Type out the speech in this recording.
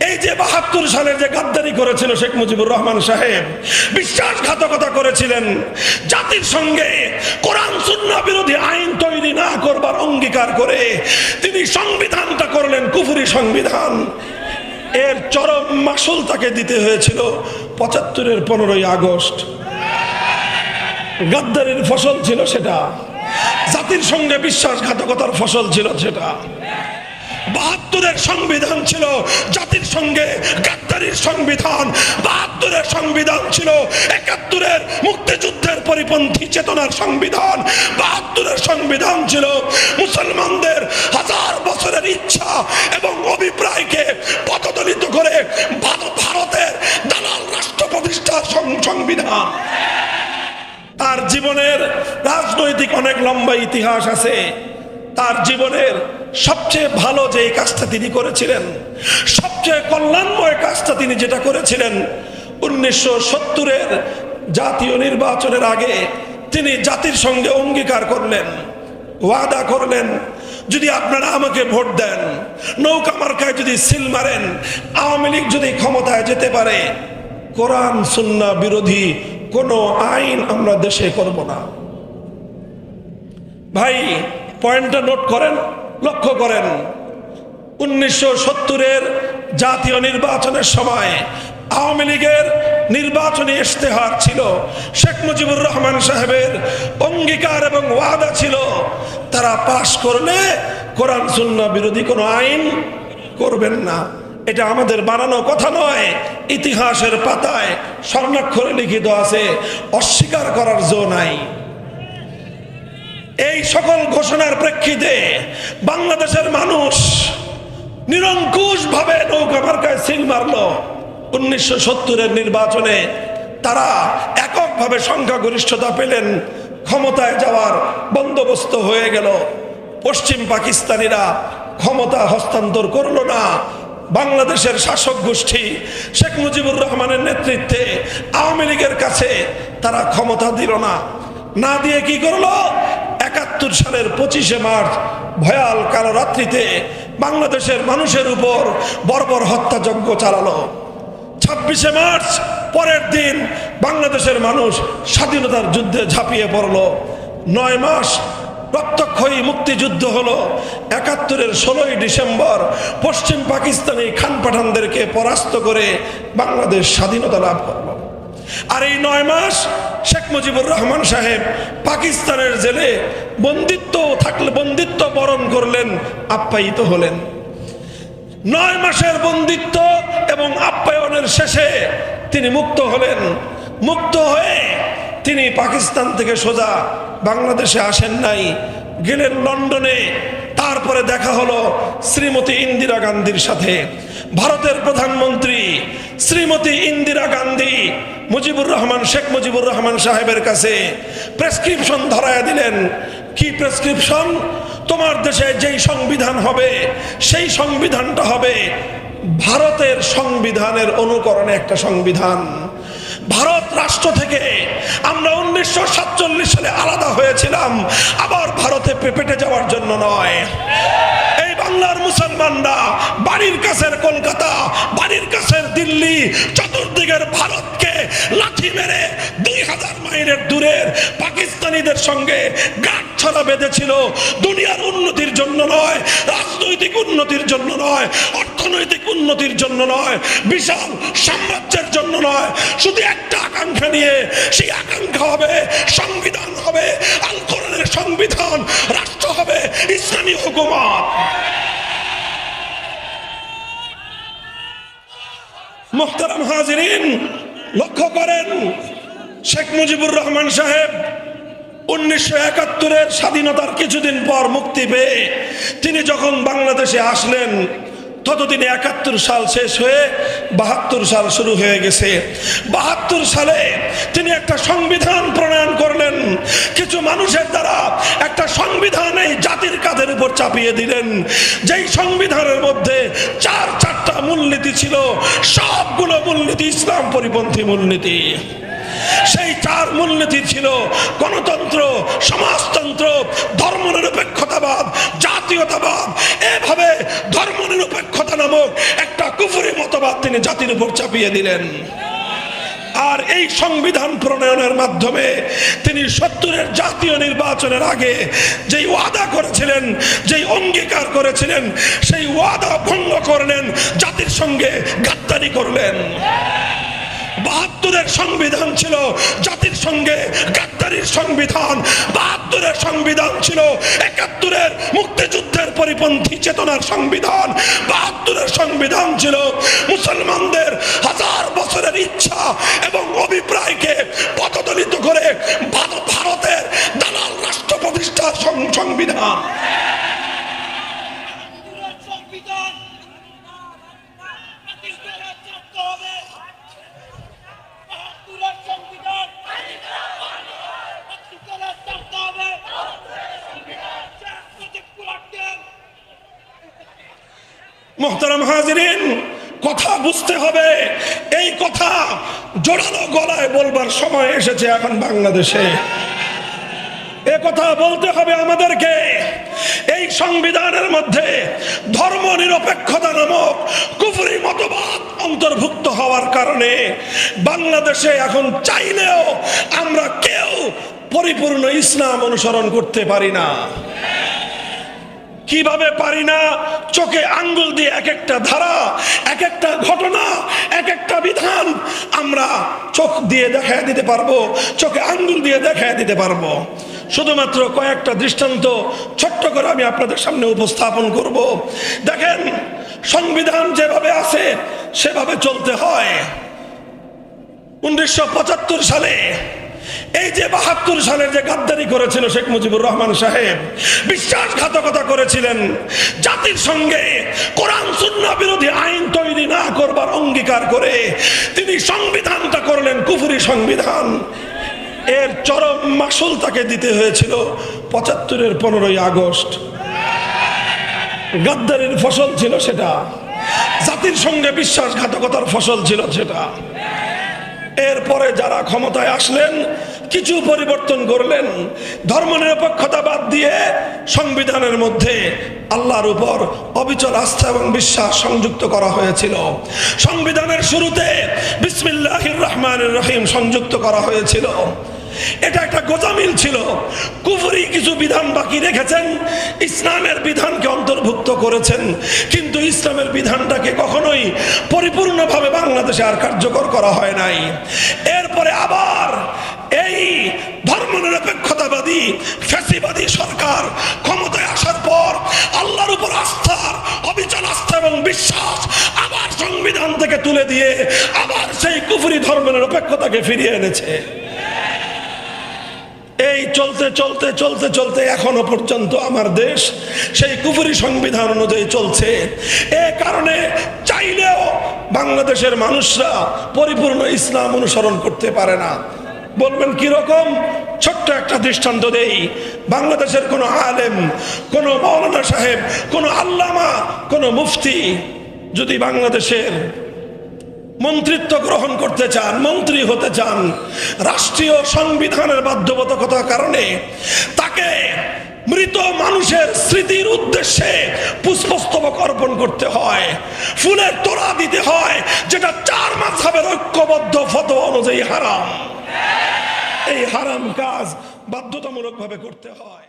এই যে বাহাত্তর সালের যে গাদ্দারি করেছিল শেখ মুজিবুর রহমান সাহেব, বিশ্বাসঘাতকতা করেছিলেন। জাতির সঙ্গে কোরআন সুন্না বিরোধী আইন তৈরি না করবার অঙ্গীকার করে তিনি সংবিধানটা করলেন, কুফুরি সংবিধান। এর চরম মাসুল তাকে দিতে হয়েছিল পঁচাত্তরের পনেরোই আগস্ট। গাদ্দারির ফসল ছিল সেটা। জাতির সঙ্গে বিশ্বাসঘাতকতার ফসল ছিল সেটা। বাহাত্তরের সংবিধান ছিল জাতির সঙ্গে গাদ্দারির সংবিধান। বাহাত্তরের সংবিধান ছিল একাত্তরের মুক্তিযুদ্ধের পরিপন্থী চেতনার সংবিধান। বাহাত্তরের সংবিধান ছিল মুসলমানদের হাজার বছরের ইচ্ছা এবং অভিপ্রায়কে পদদলিত করে ভারতের দালাল রাষ্ট্র প্রতিষ্ঠার সংবিধান। তার জীবনের রাজনৈতিক অনেক লম্বা ইতিহাস আছে। তার জীবনের সবচেয়ে ভালো যে কাজটা তিনি করেছিলেন, সবচেয়ে কল্যাণময় কাজটা তিনি যেটা করেছিলেন, উনিশশো সত্তরের জাতীয় নির্বাচনের আগে তিনি জাতির সঙ্গে অঙ্গীকার করলেন, ওয়াদা করলেন, যদি আপনারা আমাকে ভোট দেন, নৌকা মার্কায় যদি সিল মারেন, আওয়ামী লীগ যদি ক্ষমতায় যেতে পারে, কোরআন সুন্না বিরোধী কোনো আইন আমরা দেশে করব না। ভাই, পয়েন্টটা নোট করেন। লক্ষ্য করেন, উনিশশো সত্তরের জাতীয় নির্বাচনের সময় আওয়ামী লীগের নির্বাচনী ইশতেহার ছিল। শেখ মুজিবুর রহমান সাহেবের অঙ্গীকার এবং ওয়াদা ছিল, তারা পাশ করলে কোরআন, সুন্না বিরোধী কোনো আইন করবেন না। এটা আমাদের বানানো কথা নয়, ইতিহাসের পাতায় স্বর্ণাক্ষরে লিখিত আছে, অস্বীকার করার জো নাই। এই সকল ঘোষণার প্রেক্ষিতে বাংলাদেশের মানুষ নিরঙ্কুশ ভাবে নৌকা মার্কায় সিল মারল। উনিশশো সত্তরের নির্বাচনে তারা এককভাবে সংখ্যাগরিষ্ঠতা পেলেন, ক্ষমতায় যাওয়ার বন্দোবস্ত হয়ে গেল। পশ্চিম পাকিস্তানিরা ক্ষমতা হস্তান্তর করল না। বাংলাদেশের শাসক গোষ্ঠী শেখ মুজিবুর রহমানের নেতৃত্বে আওয়ামী লীগের কাছে তারা ক্ষমতা দিল না। না দিয়ে কি করল? একাত্তর সালের পঁচিশে মার্চ, ভয়াল কালো রাত্রিতে বাংলাদেশের মানুষের উপর বর্বর হত্যাযজ্ঞ চালালো। ছাব্বিশে মার্চ, পরের দিন বাংলাদেশের মানুষ স্বাধীনতার যুদ্ধে ঝাঁপিয়ে পড়ল। নয় মাস রক্তক্ষয়ী মুক্তিযুদ্ধ হলো। একাত্তরের ষোলোই ডিসেম্বর পশ্চিম পাকিস্তানি খান পাঠানদেরকে পরাস্ত করে বাংলাদেশ স্বাধীনতা লাভ করল। আর এই নয় মাস শেখ মুজিবুর রহমান সাহেব পাকিস্তানের জেলে বন্দিত্ব থাকলে বন্দিত্ব বরণ করলেন, আপ্যায়িত হলেন। নয় মাসের বন্দিত্ব এবং আপ্যায়নের শেষে তিনি মুক্ত হলেন। মুক্ত হয়ে তিনি পাকিস্তান থেকে সোজা বাংলাদেশে আসেন নাই, গেলেন লন্ডনে। তারপরে দেখা হলো শ্রীমতী ইন্দিরা গান্ধীর সাথে। ভারতের প্রধানমন্ত্রী শ্রীমতী ইন্দিরা গান্ধী মুজিবুর রহমান, শেখ মুজিবুর রহমান সাহেবের কাছে প্রেসক্রিপশন ধরায় দিলেন। কি প্রেসক্রিপশন তোমার দেশে যেই সংবিধান হবে, সেই সংবিধানটা হবে ভারতের সংবিধানের অনুকরণে একটা সংবিধান। ভারত রাষ্ট্র থেকে আমরা উনিশশো সাতচল্লিশ সালে হয়েছিলাম, আবার ভারতে পেপেটে যাওয়ার জন্য নয়। এই বাংলার মুসলমানরা বাড়ির কাছের কলকাতা, বাড়ির কাছের দিল্লি, চতুর্দিকের ভারতকে লাঠি মেরে দুই হাজার মাইলের দূরের পাকিস্তানিদের সঙ্গে গাঁট ছাড়া বেঁধেছিল। দুনিয়ার উন্নতির জন্য নয়, রাজনৈতিক উন্নতির জন্য নয়, অর্থনৈতিক উন্নতির জন্য নয়, বিশাল সাম্রাজ্যের জন্য নয়। শুধু একটা আকাঙ্ক্ষা নিয়ে, সেই আকাঙ্ক্ষা হবে সংবিধান হবে, আল সংবিধান, রাষ্ট্র হবে ইসলামী হুকুমত। মোহতারাম হাজিরিন, লক্ষ্য করেন শেখ মুজিবুর রহমান সাহেব উনিশশো একাত্তরের স্বাধীনতার কিছুদিন পর মুক্তি পেয়ে তিনি যখন বাংলাদেশে আসলেন ততদিনে একাত্তর সাল শেষ হয়ে বাহাত্তর সাল শুরু হয়ে গেছে। বাহাত্তর সালে তিনি একটা সংবিধান প্রণয়ন করলেন। কিছু মানুষের দ্বারা একটা সংবিধান এই জাতির কাঁধের উপর চাপিয়ে দিলেন। যেই সংবিধানের মধ্যে চার চারটা মূলনীতি ছিল, সবগুলো মূলনীতি ইসলাম পরিপন্থী মূলনীতি। সেই চার মূলনীতি ছিল গণতন্ত্র, সমাজতন্ত্র, ধর্মনিরপেক্ষতাবাদ, জাতীয়তাবাদ। এভাবে ধর্মনিরপেক্ষতা নামক একটা কুফুরি মতবাদ তিনি জাতির উপর চাপিয়ে দিলেন। আর এই সংবিধান প্রণয়নের মাধ্যমে তিনি সত্তরের জাতীয় নির্বাচনের আগে যেই ওয়াদা করেছিলেন, যেই অঙ্গীকার করেছিলেন, সেই ওয়াদা ভঙ্গ করলেন, জাতির সঙ্গে গাদ্দারি করলেন। বাহাত্তরের সংবিধান ছিল, জাতির সঙ্গে গাদ্দারির সংবিধান। বাহাত্তরের সংবিধান ছিল, একাত্তরের মুক্তিযুদ্ধের পরিপন্থী চেতনার সংবিধান। বাহাত্তরের সংবিধান ছিল, মুসলমানদের হাজার বছরের ইচ্ছা এবং অভিপ্রায়কে পদদলিত করে ভারতের দালাল রাষ্ট্র প্রতিষ্ঠার সংবিধান বাহাত্তরের সংবিধান বাতিল করে ছাড়তে হবে বাহাত্তরের সংবিধান বাতিল করে ছাড়তে হবে শেখ মুজিবুর রহমান মোহতারাম হাজিরিন, কথা বুঝতে হবে। এই কথা জোরালো গলায় বলবার সময় এসেছে এখন বাংলাদেশে। এ কথা বলতে হবে আমাদেরকে। এই সংবিধানের মধ্যে ধর্ম নিরপেক্ষতা নামক কুফরি মতবাদ অন্তর্ভুক্ত হওয়ার কারণে বাংলাদেশে এখন চাইলেও আমরা কেউ পরিপূর্ণ ইসলাম অনুসরণ করতে পারি না। কীভাবে পারি না? চোখে আঙ্গুল দিয়ে এক একটা ধারা এক একটা ঘটনা এক একটা বিধান আমরা চোখ দিয়ে দেখায় দিতে পারব, চোখে আঙ্গুল দিয়ে দেখায় দিতে পারব। শুধুমাত্র কয়েকটা দৃষ্টান্ত ছোট্ট করে আমি আপনাদের সামনে উপস্থাপন করব। দেখেন, সংবিধান যেভাবে আছে, সেভাবে চলতে হয়। উনিশশো পঁচাত্তর সালে এই যে বাহাত্তর সালের যে গাদ্দারি করেছিল শেখ মুজিবুর রহমান সাহেব, বিশ্বাসঘাতকতা করেছিলেন। জাতির সঙ্গে কোরআন সুন্না বিরোধী আইন তৈরি না করবার অঙ্গীকার করে তিনি সংবিধানটা করলেন কুফুরি সংবিধান। এর চরম মাসুল তাকে দিতে হয়েছিল পঁচাত্তরের পনেরোই আগস্ট। গাদ্দারির ফসল ছিল সেটা। জাতির সঙ্গে বিশ্বাসঘাতকতার ফসল ছিল সেটা। এরপরে যারা ক্ষমতায় আসলেন কিছু পরিবর্তন করলেন। ধর্মনিরপেক্ষতা বাদ দিয়ে সংবিধানের মধ্যে আল্লাহর উপর অবিচল আস্থা এবং বিশ্বাস সংযুক্ত করা হয়েছিল। সংবিধানের শুরুতে বিসমিল্লাহির রহমান রহিম সংযুক্ত করা হয়েছিল। এটা একটা গোজামিল ছিল। কুফরি কিছু বিধান বাকি রেখেছেন, ইসলামের বিধানকে অন্তর্ভুক্ত করেছেন। কিন্তু ইসলামের বিধানটাকে কখনোই পরিপূর্ণভাবে বাংলাদেশে আর কার্যকর করা হয় নাই। এরপরে আবার ধর্মনিরপেক্ষতাবাদী, ফ্যাসিবাদী সরকার ক্ষমতায় আসার পর আল্লাহর উপর আস্থার অবিচল আস্থা এবং বিশ্বাস আবার সংবিধান থেকে তুলে দিয়ে আবার সেই কুফরি ধর্মনিরপেক্ষতাকে ফিরিয়ে এনেছে। এই চলতে চলতে চলতে চলতে এখনও পর্যন্ত আমার দেশ সেই কুফুরি সংবিধান অনুযায়ী চলছে। এ কারণে চাইলেও বাংলাদেশের মানুষরা পরিপূর্ণ ইসলাম অনুসরণ করতে পারে না। বলবেন কীরকম? ছোট্ট একটা দৃষ্টান্ত দেই। বাংলাদেশের কোনো আলেম, কোনো মৌলানা সাহেব, কোনো আল্লামা, কোনো মুফতি যদি বাংলাদেশের মন্ত্রিত্ব গ্রহণ করতে চান, মন্ত্রী হতে চান, রাষ্ট্রীয় সংবিধানের বাধ্যবাধকতার কারণে তাকে মৃত মানুষের স্মৃতির উদ্দেশ্যে পুষ্পস্তবক অর্পণ করতে হয়, ফুলের তোড়া দিতে হয়, যেটা চার মাঝাবের ঐক্যবদ্ধ ফত অনুযায়ী হারাম। এই হারাম কাজ বাধ্যতামূলকভাবে করতে হয়।